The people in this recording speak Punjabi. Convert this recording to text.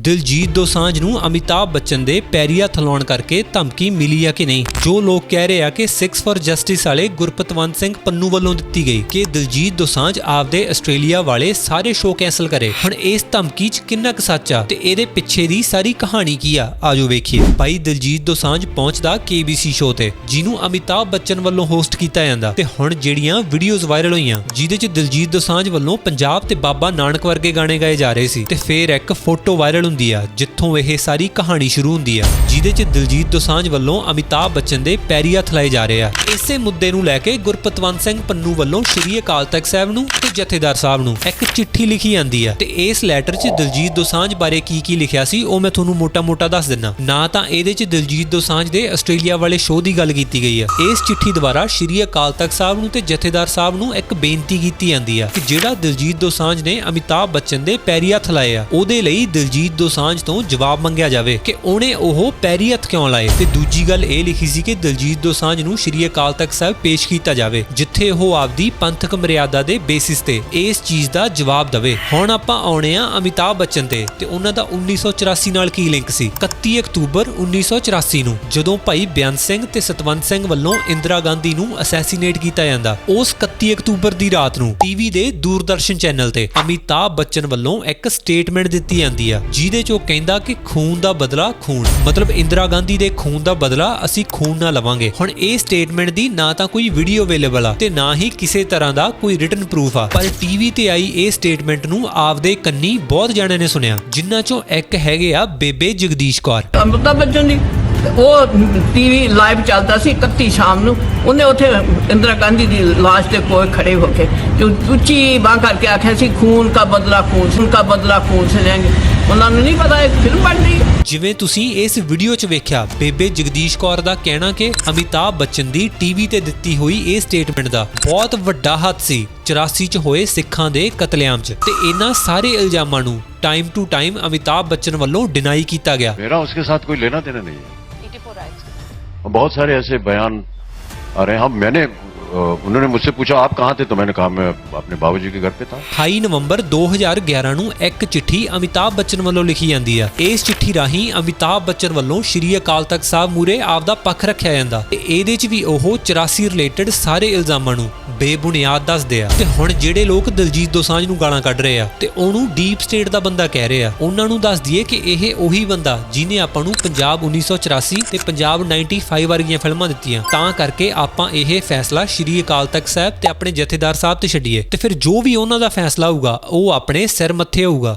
ਦਿਲਜੀਤ ਦੋਸਾਂਝ ਨੂੰ ਅਮਿਤਾਭ ਬੱਚਨ ਦੇ ਪੈਰੀਆ ਥਲਾਉਣ ਕਰਕੇ ਧਮਕੀ ਮਿਲੀ ਆ ਕਿ ਨਹੀਂ? ਜੋ ਲੋਕ ਕਹਿ ਰਹੇ ਆ ਕਿ 6 ਫॉर ਜਸਟਿਸ ਵਾਲੇ ਗੁਰਪਤਵੰਤ ਸਿੰਘ ਪੰਨੂ ਵੱਲੋਂ ਦਿੱਤੀ ਗਈ ਕਿ ਦਿਲਜੀਤ ਦੋਸਾਂਝ ਆਪਦੇ ਆਸਟ੍ਰੇਲੀਆ ਵਾਲੇ ਸਾਰੇ ਸ਼ੋਅ ਕੈਨਸਲ ਕਰੇ। ਹੁਣ ਇਸ ਧਮਕੀ 'ਚ ਕਿੰਨਾ ਕੁ ਸੱਚ ਆ ਤੇ ਇਹਦੇ ਪਿੱਛੇ ਦੀ ਸਾਰੀ ਕਹਾਣੀ ਕੀ ਆ? ਆਜੋ ਵੇਖੀਏ। ਭਾਈ ਦਿਲਜੀਤ ਦੋਸਾਂਝ ਪਹੁੰਚਦਾ KBC ਸ਼ੋਅ ਤੇ, ਜਿਹਨੂੰ ਅਮਿਤਾਭ ਬੱਚਨ ਵੱਲੋਂ ਹੋਸਟ ਕੀਤਾ ਜਾਂਦਾ ਤੇ ਹੁਣ ਜਿਹੜੀਆਂ ਵੀਡੀਓਜ਼ ਵਾਇਰਲ ਹੋਈਆਂ, ਜਿਹਦੇ 'ਚ ਦਿਲਜੀਤ ਦੋਸਾਂਝ ਵੱਲੋਂ ਪੰਜਾਬ ਤੇ ਬਾਬਾ ਨਾਨਕ ਵਰਗੇ ਗਾਣੇ ਗਾਏ ਜਾ ਰਹੇ ਸੀ ਤੇ ਫੇਰ ਇੱਕ ਫੋਟੋ ਵਾਇਰਲ ਹੁੰਦੀ ਆ, ਜਿੱਥੋਂ ਇਹ ਸਾਰੀ ਕਹਾਣੀ ਸ਼ੁਰੂ ਹੁੰਦੀ ਆ। ਜਿਹਦੇ 'ਚ ਦਿਲਜੀਤ ਦੋਸਾਂਝ ਵੱਲੋਂ ਅਮਿਤਾਭ ਬੱਚਨ ਦੇ ਪੈਰੀ ਹੱਥ ਲਾਏ ਜਾ ਰਹੇ ਆ। ਇਸੇ ਮੁੱਦੇ ਨੂੰ ਲੈ ਕੇ ਗੁਰਪਤਵੰਤ ਸਿੰਘ ਪੰਨੂ ਵੱਲੋਂ ਸ਼੍ਰੀ ਅਕਾਲ ਤਖਤ ਸਾਹਿਬ ਨੂੰ ਤੇ ਜਥੇਦਾਰ ਸਾਹਿਬ ਨੂੰ ਇੱਕ ਚਿੱਠੀ ਲਿਖੀ ਜਾਂਦੀ ਆ। ਤੇ ਇਸ ਲੈਟਰ 'ਚ ਦਿਲਜੀਤ ਦੋਸਾਂਝ ਬਾਰੇ ਕੀ ਕੀ ਲਿਖਿਆ ਸੀ, ਉਹ ਮੈਂ ਤੁਹਾਨੂੰ ਮੋਟਾ-ਮੋਟਾ ਦੱਸ ਦਿੰਨਾ। ਨਾ ਤਾਂ ਇਹਦੇ 'ਚ ਦਿਲਜੀਤ ਦੋਸਾਂਝ ਦੇ ਆਸਟ੍ਰੇਲੀਆ ਵਾਲੇ ਸ਼ੋਅ ਦੀ ਗੱਲ ਕੀਤੀ ਗਈ ਆ। ਇਸ ਚਿੱਠੀ ਦੁਆਰਾ ਸ਼੍ਰੀ ਅਕਾਲ ਤਖਤ ਸਾਹਿਬ ਨੂੰ ਤੇ ਜਥੇਦਾਰ ਸਾਹਿਬ ਨੂੰ ਇੱਕ ਬੇਨਤੀ ਕੀਤੀ ਜਾਂਦੀ ਆ ਕਿ ਜਿਹੜਾ ਦਿਲਜੀਤ ਦੋਸਾਂਝ ਨੇ ਅਮਿਤਾਭ ਬੱਚਨ ਦੇ ਪੈਰੀ ਹੱਥ ਲਾਏ ਆ, ਉਹਦੇ ਲਈ ਦਿਲਜੀਤ ਦੋਸਾਂਝ ਤੋਂ ਜਵਾਬ ਮੰਗਿਆ ਜਾਵੇ ਕਿ ਉਹਨੇ ਉਹ ਪੈਰੀ ਹੱਥ ਕਿਉਂ ਲਾਏ? ਤੇ ਦੂਜੀ ਗੱਲ ਇਹ ਲਿਖੀ ਸੀ ਕਿ ਦਿਲਜੀਤ ਦੋਸਾਂਝ ਨੂੰ ਸ਼੍ਰੀ ਅਕਾਲ ਤਖਤ ਸਾਹਿਬ ਪੇਸ਼ ਕੀਤਾ ਜਾਵੇ, ਜਿੱਥੇ ਉਹ ਆਪਦੀ ਪੰਥਕ ਮਰਿਆਦਾ ਦੇ ਬੇਸਿਸ ਤੇ ਇਸ ਚੀਜ਼ ਦਾ ਜਵਾਬ ਦੇਵੇ। ਹੁਣ ਆਪਾਂ ਆਉਣੇ ਆ ਅਮਿਤਾਭ ਬੱਚਨ ਤੇ ਤੇ ਉਹਨਾਂ ਦਾ 1984 ਨਾਲ ਕੀ ਲਿੰਕ ਸੀ? 31 ਅਕਤੂਬਰ 1984 ਨੂੰ, ਜਦੋਂ ਭਾਈ ਬਿਆਨ ਸਿੰਘ ਤੇ ਸਤਵੰਤ ਸਿੰਘ ਵੱਲੋਂ ਇੰਦਰਾ ਗਾਂਧੀ ਨੂੰ ਅਸੈਸੀਨੇਟ ਕੀਤਾ ਜਾਂਦਾ, ਉਸ 31 ਅਕਤੂਬਰ ਦੀ ਰਾਤ ਨੂੰ ਟੀਵੀ ਦੇ ਦੂਰਦਰਸ਼ਨ ਚੈਨਲ ਤੇ ਅਮਿਤਾਭ ਬੱਚਨ ਵੱਲੋਂ ਇੱਕ ਸਟੇਟਮੈਂਟ ਦਿੱਤੀ ਜਾਂਦੀ ਆ ਜਿਹਦੇ 'ਚ ਉਹ ਕਹਿੰਦਾ ਕਿ ਖੂਨ ਦਾ ਬਦਲਾ ਖੂਨ। ਮਤਲਬ ਇੰਦਰਾ ਗਾਂਧੀ ਦੇ ਖੂਨ ਦਾ ਬਦਲਾ ਅਸੀਂ ਖੂਨ ਨਾਲ ਲਵਾਂਗੇ। ਹੁਣ ਇਹ ਸਟੇਟਮੈਂਟ ਦੀ ਨਾ ਤਾਂ ਕੋਈ ਵੀਡੀਓ ਅਵੇਲੇਬਲ ਆ ਤੇ ਨਾ ਹੀ ਕਿਸੇ ਤਰ੍ਹਾਂ ਦਾ ਕੋਈ ਰਿਟਨ ਪ੍ਰੂਫ ਆ। ਪਰ ਟੀਵੀ ਤੇ ਆਈ ਇਹ ਸਟੇਟਮੈਂਟ ਨੂੰ ਆਪਦੇ ਕੰਨੀ ਬਹੁਤ ਜਣਿਆਂ ਨੇ ਸੁਣਿਆ। ਜਿਨ੍ਹਾਂ 'ਚੋਂ ਇੱਕ ਹੈਗੇ ਆ ਬੇਬੇ ਜਗਦੀਸ਼ ਕੌਰ। ਅਮਰਤਾ ਬੱਚਨ ਦੀ ਉਹ ਟੀਵੀ ਲਾਈਵ ਚੱਲਦਾ ਸੀ 31 ਸ਼ਾਮ ਨੂੰ। ਉਹਨੇ ਉੱਥੇ ਇੰਦਰਾ ਗਾਂਧੀ ਦੀ ਲਾਸ਼ ਦੇ ਕੋਲ ਖੜੇ ਹੋ ਕੇ ਉੱਚੀ ਬਾਂਹ ਕਰਕੇ ਆਖਿਆ ਸੀ, ਖੂਨ ਦਾ ਬਦਲਾ ਖੂਨ ਖੂਨ ਦਾ ਬਦਲਾ ਖੂਨ ਸੇ ਲੈਂਗੇ ਉਹਨਾਂ ਨੂੰ ਨਹੀਂ ਪਤਾ ਇਹ ਫਿਲਮ ਬਣ ਰਹੀ ਹੈ ਜਿਵੇਂ ਤੁਸੀਂ ਇਸ ਵੀਡੀਓ 'ਚ ਵੇਖਿਆ ਬੇਬੇ ਜਗਦੀਸ਼ ਕੌਰ ਦਾ ਕਹਿਣਾ ਕਿ ਅਮਿਤਾਭ ਬੱਚਨ ਦੀ ਟੀਵੀ ਤੇ ਦਿੱਤੀ ਹੋਈ ਇਹ ਸਟੇਟਮੈਂਟ ਦਾ ਬਹੁਤ ਵੱਡਾ ਹੱਥ ਸੀ 84 'ਚ ਹੋਏ ਸਿੱਖਾਂ ਦੇ ਕਤਲੇਆਮ 'ਚ ਤੇ ਇਹਨਾਂ ਸਾਰੇ ਇਲਜ਼ਾਮਾਂ ਨੂੰ time to time Amitabh Bachchan ਵੱਲੋਂ ਡਿਨਾਈ ਕੀਤਾ ਗਿਆ मेरा उसके साथ कोई लेना देना नहीं है 84 राइट्स और बहुत सारे ऐसे बयान आ रहे हैं हम मैंने अ, उन्होंने मुझसे पूछा आप कहाँ थे तो मैंने कहा मैं अपने बाबूजी के घर पे था 28 ਨਵੰਬਰ 2011 ਨੂੰ ਇੱਕ ਚਿੱਠੀ ਅਮਿਤਾਭ ਬੱਚਨ ਵੱਲੋਂ ਲਿਖੀ ਜਾਂਦੀ ਆ ਇਸ ਚਿੱਠੀ ਰਾਹੀਂ ਅਮਿਤਾਭ ਬੱਚਨ ਵੱਲੋਂ ਸ਼੍ਰੀ ਅਕਾਲ ਤਖਤ ਸਾਹਿਬ ਮੂਰੇ ਆਪਦਾ ਪੱਖ ਰੱਖਿਆ ਜਾਂਦਾ ਤੇ ਇਹਦੇ 'ਚ ਵੀ ਉਹ 84 ਰਿਲੇਟਡ ਸਾਰੇ ਇਲਜ਼ਾਮਾਂ ਨੂੰ ਬੇਬੁਨਿਆਦ ਦੱਸਦੇ ਆ ਤੇ ਹੁਣ ਜਿਹੜੇ ਲੋਕ ਦਿਲਜੀਤ ਦੋਸਾਂਝ ਨੂੰ ਗਾਲਾਂ ਕੱਢ ਰਹੇ ਆ ਤੇ ਉਹਨੂੰ ਡੀਪ ਸਟੇਟ ਦਾ ਬੰਦਾ ਕਹਿ ਰਹੇ ਆ ਉਹਨਾਂ ਨੂੰ ਦੱਸ ਦਈਏ ਕਿ ਇਹ ਉਹੀ ਬੰਦਾ ਜਿਹਨੇ ਆਪਾਂ ਨੂੰ ਪੰਜਾਬ 1984 ਤੇ ਪੰਜਾਬ 95 ਵਰਗੀਆਂ ਫਿਲਮਾਂ ਦਿੱਤੀਆਂ ਤਾਂ ਕਰਕੇ ਆਪਾਂ ਇਹ ਫੈਸਲਾ ਸ਼੍ਰੀ ਅਕਾਲ ਤਖਤ ਸਾਹਿਬ ਤੇ ਆਪਣੇ ਜਥੇਦਾਰ ਸਾਹਿਬ ਤੇ ਛੱਡੀਏ ਤੇ ਫਿਰ ਜੋ ਵੀ ਉਹਨਾਂ ਦਾ ਫੈਸਲਾ ਹੋਊਗਾ, ਉਹ ਆਪਣੇ ਸਿਰ ਮੱਥੇ ਹੋਊਗਾ।